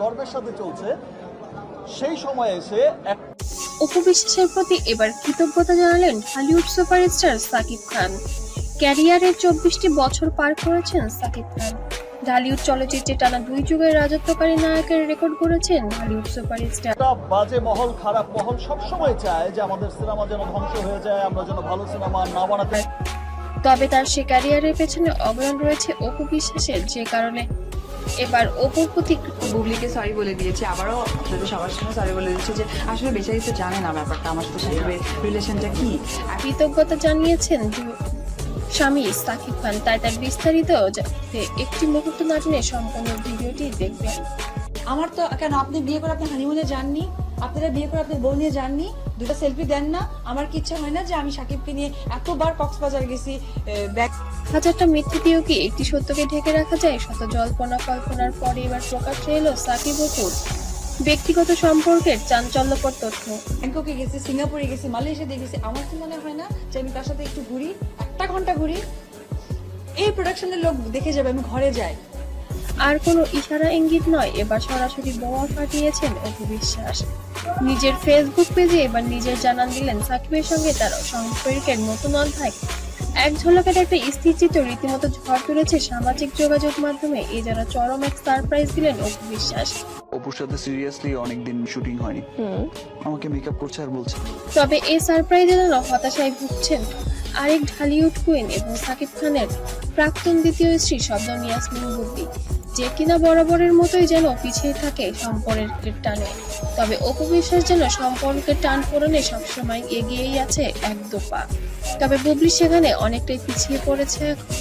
গর্বের সাথে চলছে। সেই সময় এসে এক উপবিশ্বাসের প্রতি এবার কৃতজ্ঞতা জানালেন হলিউড সুপারস্টার সাকিব খান। চব্বিশটি বছর পার করেছেন সাকিব খান। ঢালিউড চলচ্চিত্রে টানা দুই যুগের রাজত্বকারী নায়কের রেকর্ড করেছেন হলিউড সুপারস্টার। বাজে মহল খারাপ মহল সবসময় চায় যে আমাদের সিনেমা যেন ধ্বংস হয়ে যায় আমরা যেন ভালো সিনেমা না বানাতে তবে তার সে ক্যারিয়ারের পেছনে অবদান রয়েছে অপু বিশ্বাসের যে কারণে এবার অপুর প্রতি বুবলিকে সরি বলে দিয়েছে, আবারও আপনাদের সবার সঙ্গে সরি বলে দিয়েছে যে আসলে বেচারি তো জানে না ব্যাপারটা, আমার সাথে সেইভাবে রিলেশনটা কি? কৃতজ্ঞতা জানিয়েছেন স্বামী সাকিব খান, তাই তার বিস্তারিত একটি মুহূর্ত না সম্পূর্ণ ভিডিওটি দেখবেন। আমার তো কেন আপনি বিয়ে করে আপনি হানিমুনে যাননি? আপনারা বিয়ে করে আপনার বউ নিয়ে যাননি দুটো সেলফি দেন না। আমার কি ইচ্ছা হয় না যে আমি সাকিবকে নিয়ে এতবার কক্সবাজার গেছি ব্যাগ হাজারটা মিথ্যে দিয়েও কি একটি সত্যকে ঢেকে রাখা যায়? শত জল্পনা কল্পনার পরে এবার প্রকাশ্যে এলো সাকিব অপুর ব্যক্তিগত সম্পর্কের চাঞ্চল্যকর তথ্য। ব্যাংককে গেছি সিঙ্গাপুরে গেছি মালয়েশিয়াতে গেছি। আমার কি মনে হয় না যে আমি তার সাথে একটু ঘুরি একটা ঘণ্টা ঘুরি? এই প্রোডাকশনের লোক দেখে যাবে আমি ঘরে যাই। আর কোনো ইশারা ইঙ্গিত নয়। এবার সরাসরি বোমা ফাটিয়েছেন অপু বিশ্বাস। নিজের ফেসবুক পেজে এবার নিজের জানান দিলেন সাকিবের সঙ্গে তার সম্পর্কের নতুন অধ্যায়। এক ঝলকের একটা স্থিরচিত্র রীতিমতো ঝড় তুলেছে সামাজিক যোগাযোগ মাধ্যমে। এ যারা চরম এক সারপ্রাইজ দিলেন অপু বিশ্বাস। অপুর সাথে সিরিয়াসলি অনেকদিন শুটিং হয়নি। আমাকে মেকআপ করছে আর বলছে। তবে এই সারপ্রাইজে যেন হতাশায় ভুগছেন আরেক ঢালিউড কুইন এবং সাকিব খানের প্রাক্তন দ্বিতীয় স্ত্রী শবনম ইয়াসমিন বুদ্দি যে কিনা বরাবরের মতোই যেন পিছিয়ে থাকে সম্পর্কের টানে। তবে অপবিশ্বাস যেন সম্পর্কের টান পূরণে সবসময় এগিয়েই আছে এক দোপা। তবে বুবলি সেখানে অনেকটাই পিছিয়ে পড়েছে এখন।